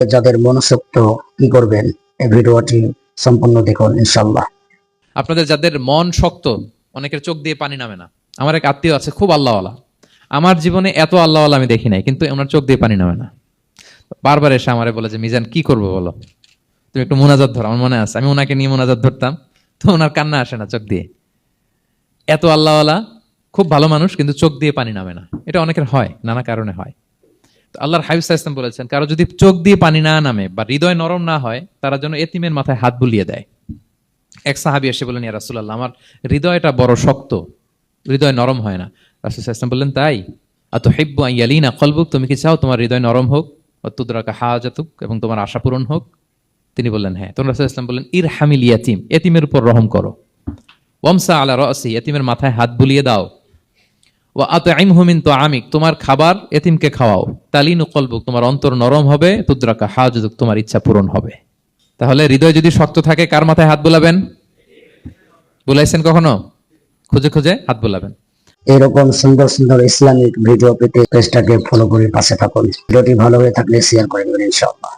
যাদের মনসক্ত কি করবেন? এই ভিডিওটি সম্পূর্ণ দেখুন ইনশাল্লাহ আপনাদের যাদের মন শক্ত, অনেকের চোখ দিয়ে পানি নামে না। আমার এক আত্মীয় আছে, খুব আল্লাহওয়ালা। আমার জীবনে এত আল্লাহওয়ালা আমি দেখি নাই, কিন্তু ওনার চোখ দিয়ে পানি নামে না। বারবার এসে আমারে বলে যে, মিজান, কি করব বলো? তুমি একটু মোনাজাত ধরো, আমার মনে আছে। আমি ওনাকে নিয়ে মোনাজাত ধরতাম, তো ওনার কান্না আসে না চোখ দিয়ে। এত আল্লাহওয়ালা, খুব ভালো মানুষ, কিন্তু চোখ দিয়ে পানি নামে না। এটা অনেকের হয়, নানা কারণে হয়। আল্লাহর হাবিব ইসলাম বলেছেন, কারও যদি চোখ দিয়ে পানি না নামে বা হৃদয় নরম না হয়, তারা যেন এতিমের মাথায় হাত বুলিয়ে দেয়। এক সাহাবি এসে বললেন, ইয়া রাসূলুল্লাহ, আমার হৃদয়টা বড় শক্ত, হৃদয় নরম হয় না। রাসূল ইসলাম বললেন, তাই? আত হিব্বু আইয়ালিনা কলবুক, তুমি কি চাও তোমার হৃদয় নরম হোক অতুদ্রাকা হাজাতুক, এবং তোমার আশা পূরণ হোক? তিনি বললেন হ্যাঁ। তখন রাসূল ইসলাম বললেন ইর হামিল ইয়াতিম, এতিমের উপর রহম করো। ওয়ামসা আলা রসি, এতিমের মাথায় হাত বুলিয়ে দাও। ও আত আইমহুমিন তো আমিক তোমার খাবার এতিমকে খাওয়াও। তালিনু কলবুক, তোমার অন্তর নরম হবে, তুদ্রাকা হাজাতুক তোমার ইচ্ছা পূরণ হবে। তাহলে হৃদয় যদি শক্ত থাকে, কার মাথায় হাত বুলাবেন? বুলাইছেন কখনো? খুঁজে খুঁজে হাত বুলাবেন। এরকম সুন্দর সুন্দর ইসলামিক ভিডিও পেতে পেজটাকে ফলো করে পাশে থাকুন। ভিডিওটি ভালো হয়ে থাকলে শেয়ার করে দেবেন ইনশাল্লাহ